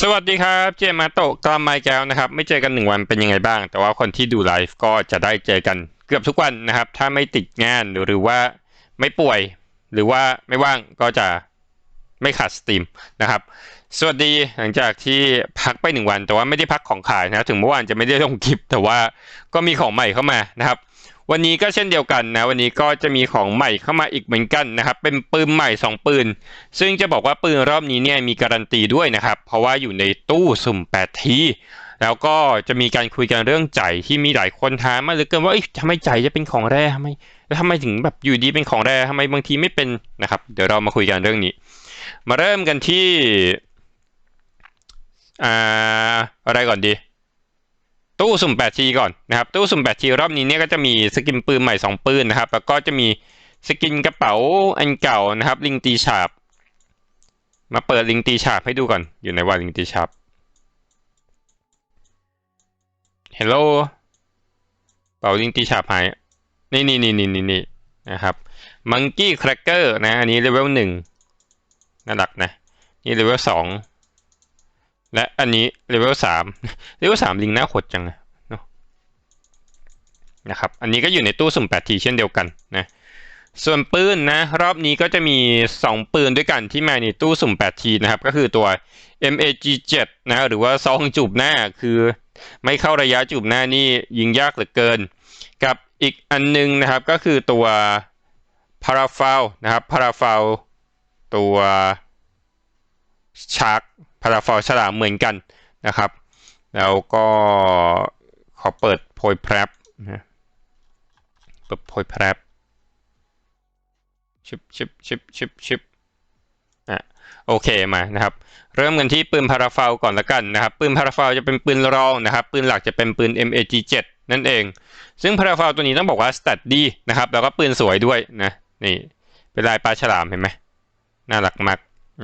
สวัสดีครับเจมาโตะกลัมไมแก้วนะครับ ไม่เจอกันหนึ่งวันเป็นยังไงบ้าง แต่ว่าคนที่ดูไลฟ์ก็จะได้เจอกันเกือบทุกวันนะครับ ถ้าไม่ติดงานหรือว่าไม่ป่วย หรือว่าไม่ว่างก็จะไม่ขาดสตรีมนะครับ สวัสดีหลังจากที่พักไปหนึ่งวัน แต่ว่าไม่ได้พักของขายนะถึงเมื่อวานจะไม่ได้ลงคลิป แต่ว่าก็มีของใหม่เข้ามานะครับ วันนี้ก็เช่นเดียวกันนะวันนี้ก็จะมีของใหม่เข้ามาอีกเหมือนกันนะครับ เป็นปืนใหม่ 2 ปืน ซึ่งจะบอกว่าปืนรอบนี้เนี่ยมีการันตีด้วยนะครับ เพราะว่าอยู่ในตู้สุ่ม8ทีแล้วก็จะมีการคุยกันเรื่องใจที่มีหลายคนถามมาเหลือเกินว่าเอ้ทำไมใจจะเป็นของแร่ทำไมแล้วทำไมถึงแบบอยู่ดีเป็นของแร่ทำไมบางทีไม่เป็นนะครับ เดี๋ยวเรามาคุยกันเรื่องนี้ มาเริ่มกันที่อ่าอะไรก่อนดี ตู้สุ่ม 8T ก่อนนะครับตู้สุ่ม 8T รอบนี้เนี่ยก็จะมีสกินปืนใหม่ 2 ปืนนะครับ แล้วก็จะมีสกินกระเป๋าอันเก่านะครับ ลิงตีฉาบ มาเปิดลิงตีฉาบให้ดูก่อน อยู่ในว่าลิงตีฉาบ Hello เป๋าลิงตีฉาบหายนี่นี่นี่นี่นี่นี่นะครับมังกี้แครกเกอร์นะ อันนี้เลเวลหนึ่งน่ารักนะ นี่เลเวลสอง และอันนี้เลเวลสามเลเวลสามลิงหน้าขดจังนะนะครับ อันนี้ก็อยู่ในตู้สุ่ม 8T เช่นเดียวกันนะ ส่วนปืนนะ รอบนี้ก็จะมี 2 ปืนด้วยกันที่มาในตู้สุ่ม 8T นะครับ ก็คือตัว MAG7 นะหรือว่าซองจูบหน้าคือไม่เข้าระยะจูบหน้านี่ยิงยากเหลือเกิน กับอีกอันนึงนะครับก็คือตัวพาราฟาวนะครับพาราฟาวตัวชาร์ก พาราฟาวฉลามเหมือนกันนะครับ แล้วก็ขอเปิดโพยแพรบนะเปิดโพยแพรบชิบชิบชิบชิบชิบอะโอเคมานะครับ เริ่มกันที่ปืนพาราฟาวก่อนละกันนะครับ ปืนพาราฟาวจะเป็นปืนรองนะครับ ปืนหลักจะเป็นปืน MAG7 นั่นเอง ซึ่งพาราฟาวตัวนี้ต้องบอกว่าสแตทดีนะครับ แล้วก็ปืนสวยด้วยนะ นี่ เป็นลายปลาฉลามเห็นไหมน่ารักมาก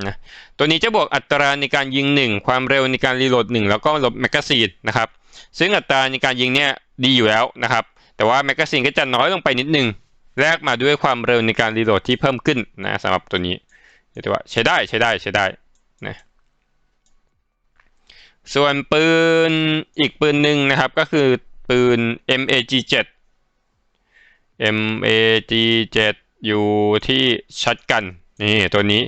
นะตัวนี้จะบวกอัตราในการยิง 1 ความเร็วในการรีโหลด 1 แล้วก็ลดแมกกาซีนนะครับซึ่งอัตราในการยิงเนี่ยดีอยู่แล้วนะครับแต่ว่าแมกกาซีนก็จะน้อยลงไปนิดนึงแลกมาด้วยความเร็วในการรีโหลดที่เพิ่มขึ้นนะสำหรับตัวนี้เรียกว่าใช้ได้ใช้ได้ใช้ได้นะส่วนปืนอีกปืนหนึ่งนะครับ ก็คือปืน MAG7 MAG7 อยู่ที่ชัดกันนี่ตัวนี้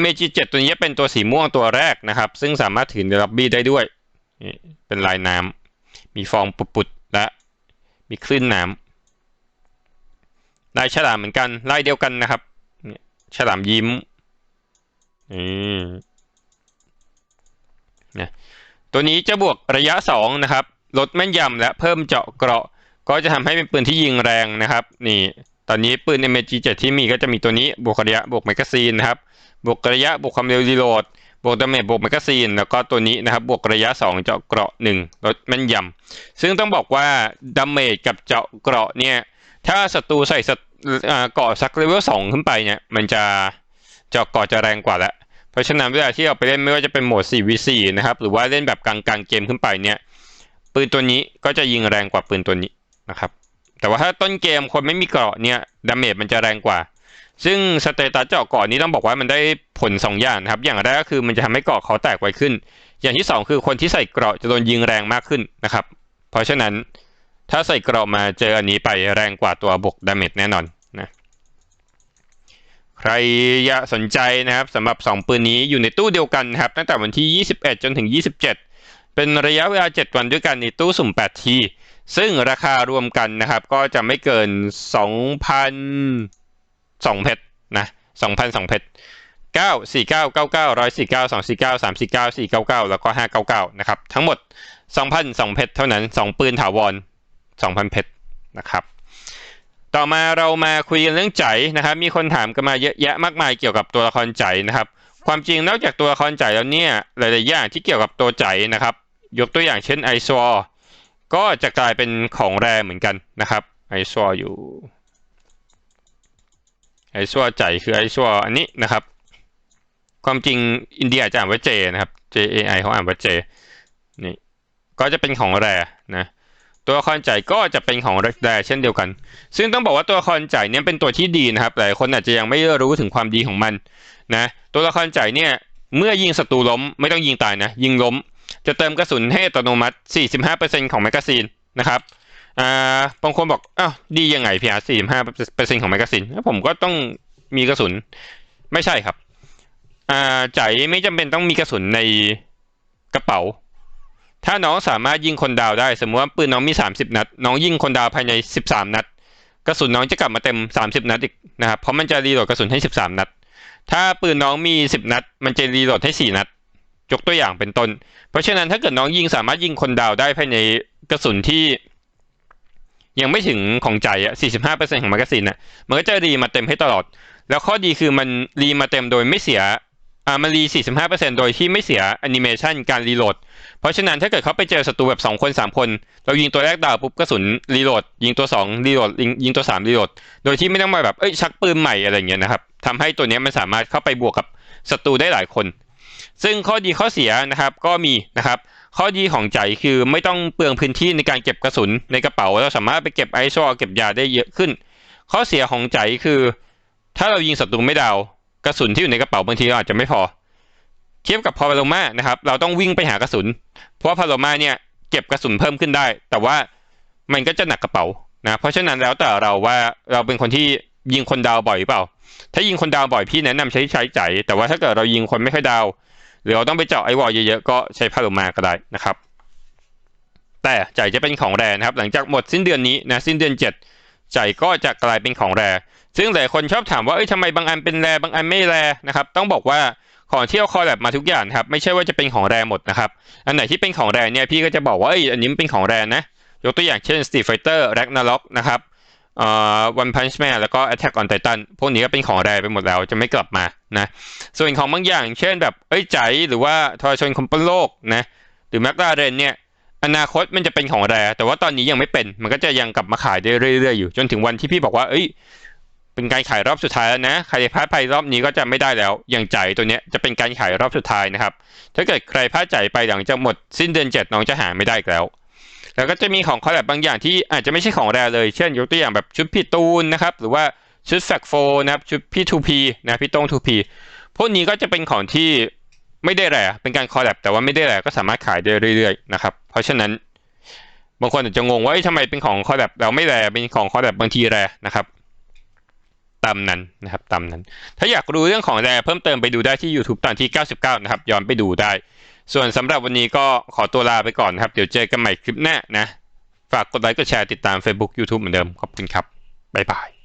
MAG7 ตัวนี้เป็นตัวสีม่วงตัวแรกนะครับ ซึ่งสามารถถือในล็อบบี้ได้ด้วย เป็นลายน้ำมีฟองปุดๆและมีคลื่นน้ำลายฉลามเหมือนกันลายเดียวกันนะครับเนี่ยฉลามยิ้มนี่นะตัวนี้จะบวกระยะสองนะครับ ลดแม่นยำและเพิ่มเจาะเกราะ ก็จะทำให้เป็นปืนที่ยิงแรงนะครับ นี่ อนนี้ปืน MG7 ที่มีก็จะมีตัวนี้บวกระยะบวกแมกกาซีนนะครับบวกระยะบวกความเร็วรีโหลดบวกดาเมจบวกแมกกาซีนแล้วก็ตัวนี้นะครับบวกระยะ 2 เจาะเกราะ1ลดแม่นยำซึ่งต้องบอกว่าดาเมจกับเจาะเกราะเนี่ยถ้าศัตรูใส่เกาะสักเลเวลสองขึ้นไปเนี่ยมันจะเจาะเกราะจะแรงกว่าแล้วเพราะฉะนั้นเวลาที่เราไปเล่นไม่ว่าจะเป็นโหมด 4v4 นะครับหรือว่าเล่นแบบกลางๆเกมขึ้นไปเนี่ยปืนตัวนี้ก็จะยิงแรงกว่าปืนตัวนี้นะครับ แต่ว่าถ้าต้นเกมคนไม่มีเกราะเนี่ยดาเมจมันจะแรงกว่า ซึ่งสเตตัสเจาะเกาะนี้ต้องบอกว่ามันได้ผล 2 อย่างนะครับ อย่างแรกก็คือมันจะทำให้เกราะเขาแตกไวขึ้น อย่างที่ 2 คือคนที่ใส่เกราะจะโดนยิงแรงมากขึ้นนะครับ เพราะฉะนั้นถ้าใส่เกราะมาเจออันนี้ไปแรงกว่าตัวบวกดาเมจแน่นอนนะใครอยากสนใจนะครับสำหรับ 2 ปืนนี้อยู่ในตู้เดียวกันนะครับตั้งแต่วันที่ 21 จนถึง 27 เป็นระยะเวลา 7 วันด้วยกันในตู้สุ่ม 8 ที ซึ่งราคารวมกันนะครับก็จะไม่เกิน 2,000 2เพชรนะ2,000 2เพชร9 49 99 149 249 349 499 แล้วก็ 599 นะครับ ทั้งหมด 2,000 2เพชรเท่านั้น 2 ปืนถาวร 2,000 เพชรนะครับต่อมาเรามาคุยกันเรื่องใจนะครับ มีคนถามกันมาเยอะแยะมากมายเกี่ยวกับตัวละครใจนะครับ ความจริงนอกจากตัวละครใจแล้วเนี่ยหลาย ๆ อย่างที่เกี่ยวกับตัวใจนะครับ ยกตัวอย่างเช่นไอซวก็จะกลายเป็นของแรเหมือนกันนะครับไอซวอยู่ไอซวใจคือไอซวอันนี้นะครับ ความจริงอินเดียจะอ่านว่าเจนะครับ J A I เขาอ่านว่าเจนี่ก็จะเป็นของแรนะตัวละครใจก็จะเป็นของแรเช่นเดียวกัน ซึ่งต้องบอกว่าตัวละครใจเนี่ยเป็นตัวที่ดีนะครับหลายคนอาจจะยังไม่รู้ถึงความดีของมันนะตัวละครใจเนี่ยเมื่อยิงศัตรูล้มไม่ต้องยิงตายนะยิงล้ม จะเติมกระสุนให้อัตโนมัติ 45%ของแมกกาซีนนะครับอ่าบางคนบอกอ้าวดียังไงพี่อาร์45%ของแมกกาซีนผมก็ต้องมีกระสุนไม่ใช่ครับอ่าใจไม่จำเป็นต้องมีกระสุนในกระเป๋า ถ้าน้องสามารถยิงคนดาวได้ สมมติว่าปืนน้องมี 30 นัด น้องยิงคนดาวภายใน 13 นัด กระสุนน้องจะกลับมาเต็ม 30 นัดอีกนะครับเพราะมันจะรีโหลดกระสุนให้ 13 นัด ถ้าปืนน้องมี 10 นัด มันจะรีโหลดให้ 4 นัด ยกตัวอย่างเป็นต้น เพราะฉะนั้นถ้าเกิดน้องยิงสามารถยิงคนดาวได้ภายในกระสุนที่ยังไม่ถึงของใจอะ45%ของแมกกาซีนน่ะมันก็จะรีมาเต็มให้ตลอด แล้วข้อดีคือมันรีมาเต็มโดยไม่เสียอ่ามันรี 45%โดยที่ไม่เสียแอนิเมชันการรีโหลด เพราะฉะนั้นถ้าเกิดเขาไปเจอศัตรูแบบ 2 คน 3 คน เรายิงตัวแรกดาวปุ๊บกระสุนรีโหลด ยิงตัว 2 รีโหลด ยิงตัว 3 รีโหลด โดยที่ไม่ต้องมาแบบ เอ้ยชักปืนใหม่อะไรเงี้ยนะครับทำให้ตัวนี้มันสามารถเข้าไปบวกกับศัตรูได้หลายคน ซึ่งข้อดีข้อเสียนะครับก็มีนะครับ ข้อดีของใจคือไม่ต้องเปลืองพื้นที่ในการเก็บกระสุนในกระเป๋า เราสามารถไปเก็บไอซ์ชอเก็บยาได้เยอะขึ้น ข้อเสียของใจคือ ถ้าเรายิงศัตรูไม่ดาวกระสุนที่อยู่ในกระเป๋าบางทีเราอาจจะไม่พอ เทียบกับพาโลมานะครับ เราต้องวิ่งไปหากระสุน เพราะว่าพาโลมาเนี่ยเก็บกระสุนเพิ่มขึ้นได้ แต่ว่ามันก็จะหนักกระเป๋านะเพราะฉะนั้นแล้วแต่เราว่าเราเป็นคนที่ยิงคนดาวบ่อยหรือเปล่า ถ้ายิงคนดาวบ่อยพี่แนะนำใช้ใช้ใจ แต่ว่าถ้าเกิดเรายิงคนไม่ค่อยดาว หรือเราต้องไปเจาะไอวอลเยอะๆก็ใช้พาโลมาก็ได้นะครับ แต่ใจจะเป็นของแรนะครับ หลังจากหมดสิ้นเดือนนี้นะสิ้นเดือนเจ็ดใจก็จะกลายเป็นของแร ซึ่งหลายคนชอบถามว่าเอ้ยทำไมบางอันเป็นแรบางอันไม่แรนะครับ ต้องบอกว่าของที่เอาคอลแลบมาทุกอย่างครับไม่ใช่ว่าจะเป็นของแรหมดนะครับ อันไหนที่เป็นของแรเนี่ยพี่ก็จะบอกว่าเอ้ยอันนี้มันเป็นของแรนะยกตัวอย่างเช่น Street Fighter Ragnarok นะครับ อ่อ One Punch Man แล้วก็ Attack on Titan พวกนี้ก็เป็นของแรไปหมดแล้วจะไม่กลับมานะส่วนของบางอย่าง เช่นแบบเอ้ยใจหรือว่าทรชนคอมปโลกนะหรือแมคลาเรนเนี่ยอนาคตมันจะเป็นของแรแต่ว่าตอนนี้ยังไม่เป็น มันก็จะยังกลับมาขายได้เรื่อยๆอยู่ จนถึงวันที่พี่บอกว่า เอ้ย เป็นการขายรอบสุดท้ายแล้วนะใครพลาดไปรอบนี้ก็จะไม่ได้แล้ว อย่างใจตัวเนี้ยจะเป็นการขายรอบสุดท้ายนะครับ ถ้าเกิดใครพลาดใจไปหลังจากหมดสิ้นเดือนเจ็ดน้องจะหาไม่ได้อีกแล้ว แล้วก็จะมีของคอลแลบบางอย่างที่อาจจะไม่ใช่ของแรเลย เช่นยกตัวอย่างแบบชุดพี่ตูนนะครับ หรือว่าชุดแฟกโฟนะครับชุดพี่ทูพีนะพี่ต้งทูพีพวกนี้ก็จะเป็นของที่ไม่ได้แรเป็นการคอลแลบแต่ว่าไม่ได้แรก็สามารถขายได้เรื่อยๆนะครับ เพราะฉะนั้น บางคนอาจจะงงว่าทำไมเป็นของคอลแลบเราไม่แรเป็นของคอลแลบบางทีแรนะครับตามนั้นนะครับตามนั้น ถ้าอยากรู้เรื่องของแรเพิ่มเติมไปดูได้ที่ YouTube ตอนที่ 99 นะครับ ย้อนไปดูได้ ส่วนสำหรับวันนี้ก็ขอตัวลาไปก่อนนะครับ เดี๋ยวเจอกันใหม่คลิปหน้านะ ฝากกดไลค์กดแชร์ติดตาม Facebook YouTube เหมือนเดิม ขอบคุณครับ บ๊ายบาย